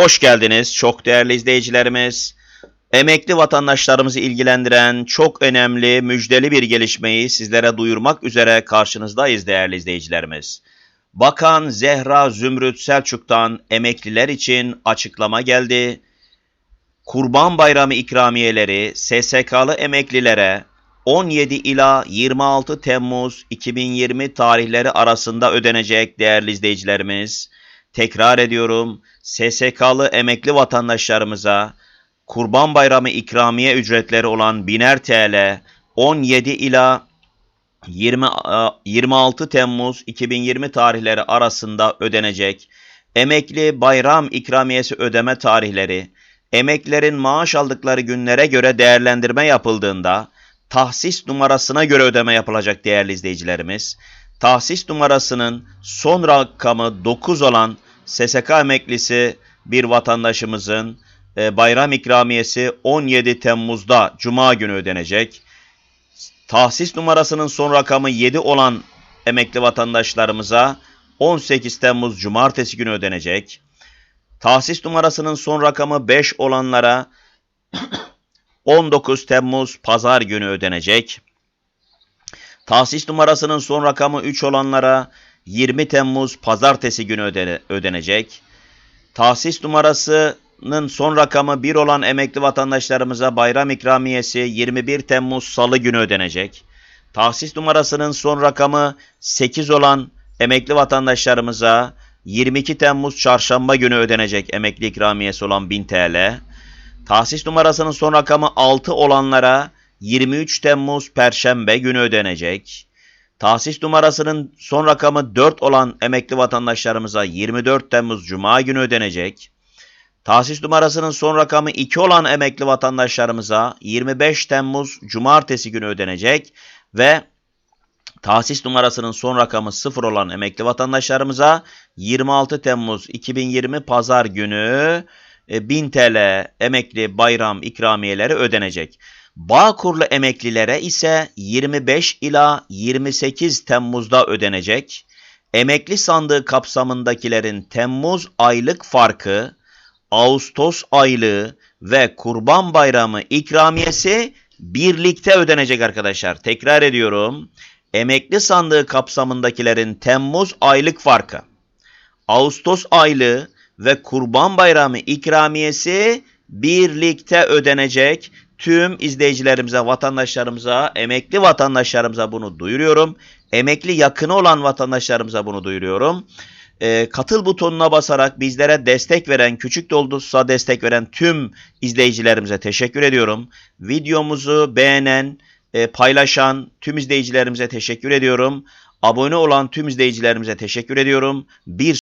Hoş geldiniz çok değerli izleyicilerimiz. Emekli vatandaşlarımızı ilgilendiren çok önemli müjdeli bir gelişmeyi sizlere duyurmak üzere karşınızdayız değerli izleyicilerimiz. Bakan Zehra Zümrüt Selçuk'tan emekliler için açıklama geldi. Kurban Bayramı ikramiyeleri SSK'lı emeklilere 17 ila 26 Temmuz 2020 tarihleri arasında ödenecek değerli izleyicilerimiz. Tekrar ediyorum SSK'lı emekli vatandaşlarımıza Kurban Bayramı ikramiye ücretleri olan 1000'er TL 17 ila 20, e, 26 Temmuz 2020 tarihleri arasında ödenecek. Emekli bayram ikramiyesi ödeme tarihleri, emeklilerin maaş aldıkları günlere göre değerlendirme yapıldığında tahsis numarasına göre ödeme yapılacak değerli izleyicilerimiz. Tahsis numarasının son rakamı 9 olan SSK emeklisi bir vatandaşımızın e, bayram ikramiyesi 17 Temmuz'da Cuma günü ödenecek. Tahsis numarasının son rakamı 7 olan emekli vatandaşlarımıza 18 Temmuz Cumartesi günü ödenecek. Tahsis numarasının son rakamı 5 olanlara 19 Temmuz Pazar günü ödenecek. Tahsis numarasının son rakamı 3 olanlara 20 Temmuz Pazartesi günü ödene- ödenecek. Tahsis numarasının son rakamı 1 olan emekli vatandaşlarımıza bayram ikramiyesi 21 Temmuz Salı günü ödenecek. Tahsis numarasının son rakamı 8 olan emekli vatandaşlarımıza 22 Temmuz Çarşamba günü ödenecek emekli ikramiyesi olan 1000 TL. Tahsis numarasının son rakamı 6 olanlara 23 Temmuz Perşembe günü ödenecek. Tahsis numarasının son rakamı 4 olan emekli vatandaşlarımıza 24 Temmuz Cuma günü ödenecek. Tahsis numarasının son rakamı 2 olan emekli vatandaşlarımıza 25 Temmuz Cumartesi günü ödenecek ve tahsis numarasının son rakamı 0 olan emekli vatandaşlarımıza 26 Temmuz 2020 Pazar günü e, 1000 TL emekli bayram ikramiyeleri ödenecek. Bağkurlu emeklilere ise 25 ila 28 Temmuz'da ödenecek. Emekli sandığı kapsamındakilerin Temmuz aylık farkı, Ağustos aylığı ve Kurban Bayramı ikramiyesi birlikte ödenecek arkadaşlar. Tekrar ediyorum. Emekli sandığı kapsamındakilerin Temmuz aylık farkı, Ağustos aylığı ve Kurban Bayramı ikramiyesi birlikte ödenecek. Tüm izleyicilerimize, vatandaşlarımıza, emekli vatandaşlarımıza bunu duyuruyorum. Emekli yakını olan vatandaşlarımıza bunu duyuruyorum. Ee, katıl butonuna basarak bizlere destek veren, küçük de olursa destek veren tüm izleyicilerimize teşekkür ediyorum. Videomuzu beğenen, e, paylaşan tüm izleyicilerimize teşekkür ediyorum. Abone olan tüm izleyicilerimize teşekkür ediyorum. Bir